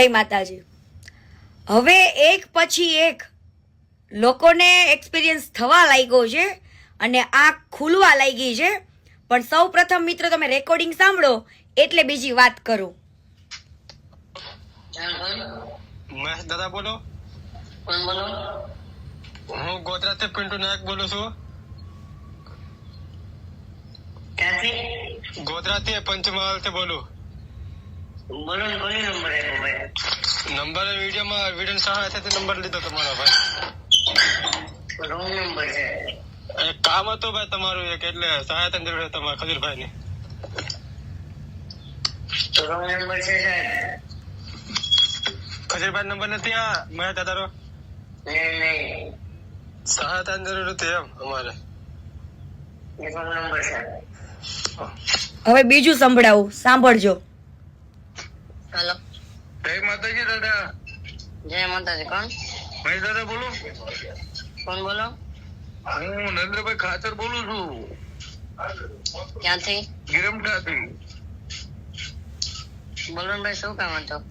જય માતાજી. હવે એક પછી એક લોકોને એક્સપિરિયન્સ થવા લાગ્યો છે અને આંખ ખુલવા લાગી છે. પણ સૌ પ્રથમ મિત્રો તમે રેકોર્ડિંગ સાંભળો એટલે બીજી વાત કરું. મહેશ દાદા બોલો. કોણ બોલો? હું ગોધરાથી પિન્ટુ નાયક બોલું છું. ગોધરાથી પંચમહાલથી બોલું. બોલો ને કોની નંબર આપ્યો ભાઈ. નંબર વિડીયોમાં સહાયતાથી નંબર લીધો તમારો ભાઈ. રોંગ નંબર છે. એક કામ હતું ભાઈ તમારું એક એટલે સહાયતા જરૂર તમારા ખજૂરભાઈ ની તો રોંગ નંબર છે સાહેબ. ખજૂરભાઈ નંબર નથી આ મહેતા તારો નહીં નહીં. સહાયતા જરૂર હતી એમ અમારે. નંબર છે. હવે બીજું સંભળાવું સાંભળજો. હાલો. જય માતાજી દાદા. જય માતાજી કોણ? મહેશ દાદા બોલો. કોણ બોલો? હું નરેન્દ્રભાઈ ખાચર બોલું છું. ક્યાંથી? ગિરમટાથી. બોલો ને ભાઈ શું કામ હતો?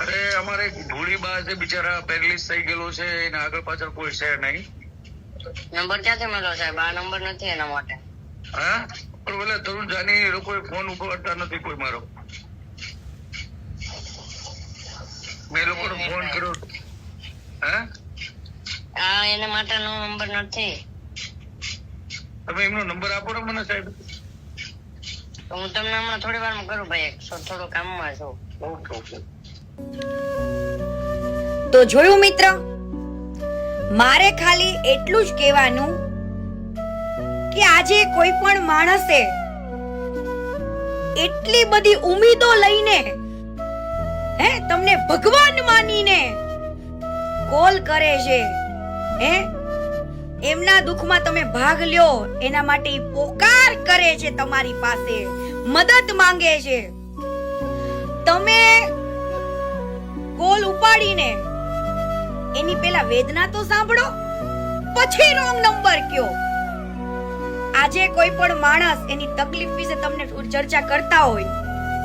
અરે અમારે એક ભૂરી બા છે બિચારા પેરલિસ થઈ ગયેલો છે એને આગળ પાછળ કોઈ છે નહીં. નંબર ક્યાંથી મળ્યો સાહેબ? આ નંબર નથી એના માટે. હા? પણ પેલા તરુણ જાની લોકોએ ફોન ઉપાડતા નથી કોઈ મારો મેં એ લોકોને ફોન કર્યો હા? આ એના માટેનો નંબર નથી તમે એમનો નંબર આપો ને મને સાહેબ. તો હું તમને હમણાં થોડી વારમાં કરું ભાઈ થોડું કામમાં છું. Okay okay. તો જોયું મિત્ર મારે ખાલી એટલું જ કહેવાનું કે આજે કોઈ પણ માણસે એટલી બધી ઉમીદો લઈને હે, તમને ભગવાન માનીને કોલ કરે છે, હે? એમના દુઃખમાં તમે ભાગ લ્યો, એના માટે પોકાર કરે છે તમારી પાસે, મદદ માંગે છે. તમે કોલ ઉપાડીને એની પેલા વેદના તો સાંભળો, પછી રોંગ નંબર કયો. આજે કોઈ પણ માણસ એની તકલીફ વિશે તમને ચર્ચા કરતા હોય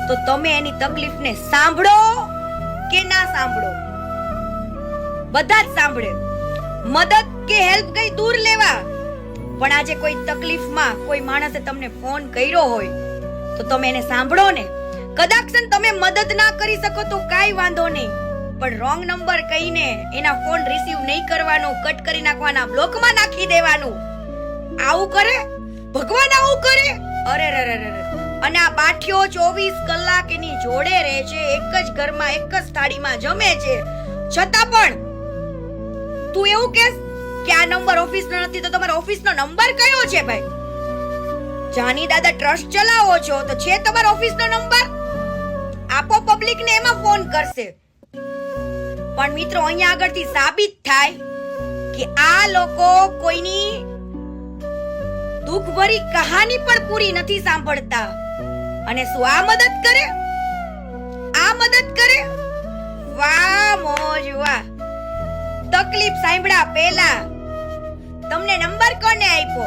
તો તમે એની તકલીફને સાંભળો કે ના સાંભળો? બધા જ સાંભળે. મદદ કે હેલ્પ કઈ દૂર લેવા? પણ આજે કોઈ તકલીફમાં કોઈ માણસે તમને ફોન કર્યો હોય, તો તમે એને સાંભળો ને. કદાચ તમે મદદ ના કરી શકો તો કાઈ વાંધો નહીં. પણ રોંગ નંબર કહીને એના ફોન રિસીવ નહીં કરવાનો, કટ કરી નાખવાના, બ્લોકમાં નાખી દેવાનું. આવું કરે? ભગવાન આવું કરે? અરે રે રે રે. અને આ બાઠીઓ ચોવીસ કલાક એની જોડે રહે છે. એક જ ઘરમાં, એક જ થાળીમાં જમે છે. છતાં પણ તું એવું કે કે આ નંબર ઓફિસનો નથી, તો તમારો ઓફિસનો નંબર કયો છે ભાઈ? જાની દાદા, ટ્રસ્ટ ચલાવો છો, તો છે તમારો ઓફિસનો નંબર? આપો પબ્લિક ને એમાં ફોન કરશે. પણ મિત્રો, અહીંયા આગળથી સાબિત થાય કે આ લોકો કોઈની દુઃખભરી કહાની પણ પૂરી નથી સાંભળતા. અને શું આ મદદ કરે? આ મદદ કરે? વાહ, મોજ, વાહ. તકલીફ સાંભળ્યા પહેલા. તમને નંબર કોને આપ્યો?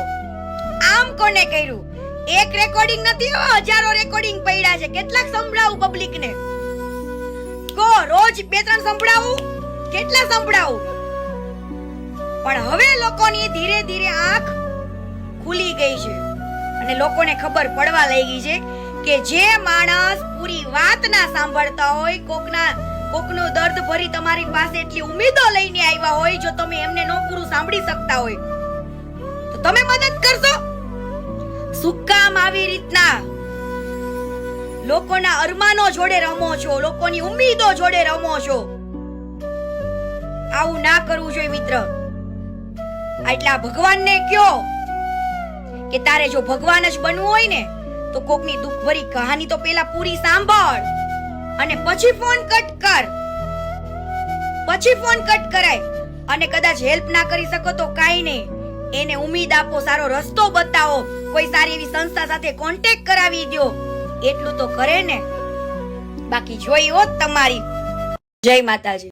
આમ કોને કર્યું? એક રેકોર્ડિંગ નથી હો, હજારો રેકોર્ડિંગ પડ્યા છે. કેટલાક સંભળાવું પબ્લિક ને? કો, રોજ બે ત્રણ સંભળાવું? કેટલા સંભળાવું? પણ હવે લોકોની ધીરે ધીરે આંખ ખુલી ગઈ છે. અને લોકોને ખબર પડવા લાગી છે કે જે માણસ પૂરી વાત ના સાંભળતા હોય, કોકના, કોકનો દર્દ ભરી તમારી પાસે એટલી ઉમેદો લઈને આવ્યા હોય, જો તમે એમને નો પૂરું સાંભળી શકતા હોય, તો તમે મદદ કરશો. શું કામ આવી રીતના? લોકોના અરમાનો જોડે રમો છો, લોકોની ઉમ્મીદો જોડે રમો છો. આવું ના કરવું જોઈએ મિત્ર. એટલા ભગવાનને કયો કે તારે જો ભગવાન જ બનવું હોય ને તો કોકની દુઃખભરી કહાની તો પેલા પૂરી સાંભળ. અને પછી ફોન કટ કર. પછી ફોન કટ કરાય. અને કદાચ હેલ્પ ના કરી શકો તો કાઈ નહીં. એને ઉમીદ આપો, સારો રસ્તો બતાવો. કોઈ સારી એવી સંસ્થા સાથે કોન્ટેક્ટ કરાવી દ્યો. એટલું તો કરે ને. બાકી જોઈ હોત તમારી. જય માતાજી.